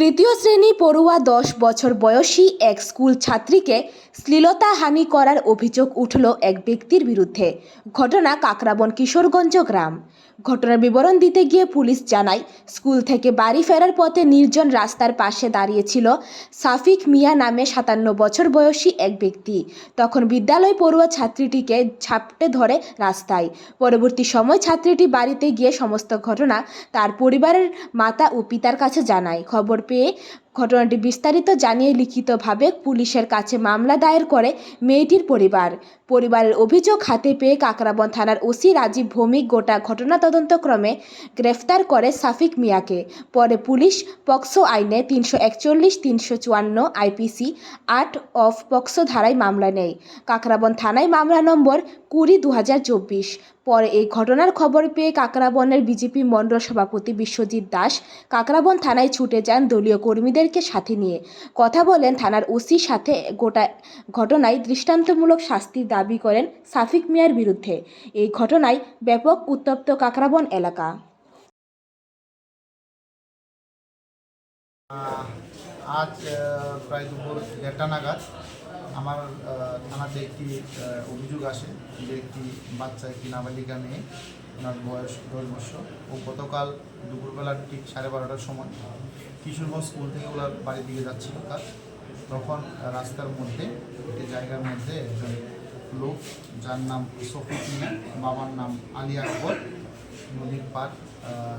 তৃতীয় শ্রেণি পড়ুয়া দশ বছর বয়সী এক স্কুল ছাত্রীকে শ্লীলতাহানি করার অভিযোগ উঠল এক ব্যক্তির বিরুদ্ধে। ঘটনা কাকরাবন কিশোরগঞ্জ গ্রাম। ঘটনার বিবরণ দিতে গিয়ে পুলিশ জানায়, স্কুল থেকে বাড়ি ফেরার পথে নির্জন রাস্তার পাশে দাঁড়িয়েছিল সাফিক মিয়া নামে সাতান্ন বছর বয়সী এক ব্যক্তি। তখন বিদ্যালয় পড়ুয়া ছাত্রীটিকে ঝাপটে ধরে রাস্তায়। পরবর্তী সময় ছাত্রীটি বাড়িতে গিয়ে সমস্ত ঘটনা তার পরিবারের মাতা ও পিতার কাছে জানায়। খবর পেয়ে ঘটনাটি বিস্তারিত জানিয়ে লিখিতভাবে পুলিশের কাছে মামলা দায়ের করে মেয়েটির পরিবার। পরিবারের অভিযোগ, হাতে পেয়ে কাকরাবন থানার ওসি রাজীব ভৌমিক গোটা ঘটনা তদন্তক্রমে গ্রেফতার করে সাফিক মিয়াকে। পরে পুলিশ পক্সো আইনে তিনশো একচল্লিশ, তিনশো চুয়ান্ন আইপিসি আট অফ পক্সো ধারায় মামলা নেয়। কাকরাবন থানায় মামলা নম্বর কুড়ি দু হাজার চব্বিশ। পরে এই ঘটনার খবর পেয়ে কাকরাবনের বিজেপি মণ্ডল সভাপতি বিশ্বজিৎ দাস কাকরাবন থানায় ছুটে যান দলীয় কর্মীদেরকে সাথে নিয়ে। কথা বলেন থানার ওসির সাথে গোটা ঘটনায় দৃষ্টান্তমূলক শাস্তির দাবি করেন সাফিক মিয়ার বিরুদ্ধে। এই ঘটনায় ব্যাপক উত্তপ্ত কাকরাবন এলাকা। আজ প্রায় দুপুর দেড়টা নাগাদ আমার থানাতে একটি অভিযোগ আসে যে একটি বাচ্চা, একটি নাবালিকা মেয়ে, ওনার বয়স দশ বছর। ও গতকাল দুপুরবেলা ঠিক সাড়ে বারোটার সময় কিশোরগঞ্জ স্কুল থেকে ওনার বাড়ির দিকে যাচ্ছিল তার। তখন রাস্তার মধ্যে, একটি জায়গার মধ্যে একজন লোক, যার নাম সফিক মিয়া, বাবার নাম আলী আকবর, নদীর পার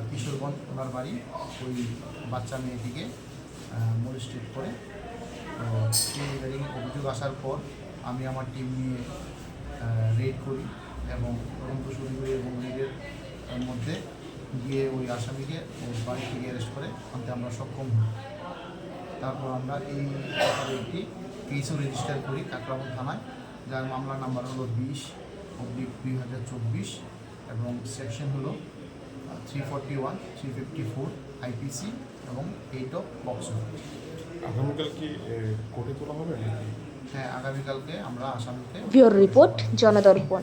কিশোরগঞ্জ, ওনার বাড়ি। ওই বাচ্চা মেয়েটিকে মোলিস্টেট করে সেই রেডিং অভিযোগ আসার পর আমি আমার টিম নিয়ে রেড করি এবং তদন্ত শুরু করি এবং রেডের মধ্যে গিয়ে ওই আসামিকে ওর বাড়ি থেকে অ্যারেস্ট করে আনতে আমরা সক্ষম হই। তারপর আমরা এই একটি কেসও রেজিস্টার করি কাকরাবন থানায়, যার মামলা নাম্বার হলো বিশ অব্লিক দুই হাজার চব্বিশ এবং সেকশন হলো three forty one three fifty four IPC এবং এইট অফ বক্স আগামীকাল কি কোর্টে তোলা হবে হ্যাঁ আগামীকালকে আমরা আসামিকে রিপোর্ট জনদর্পণ।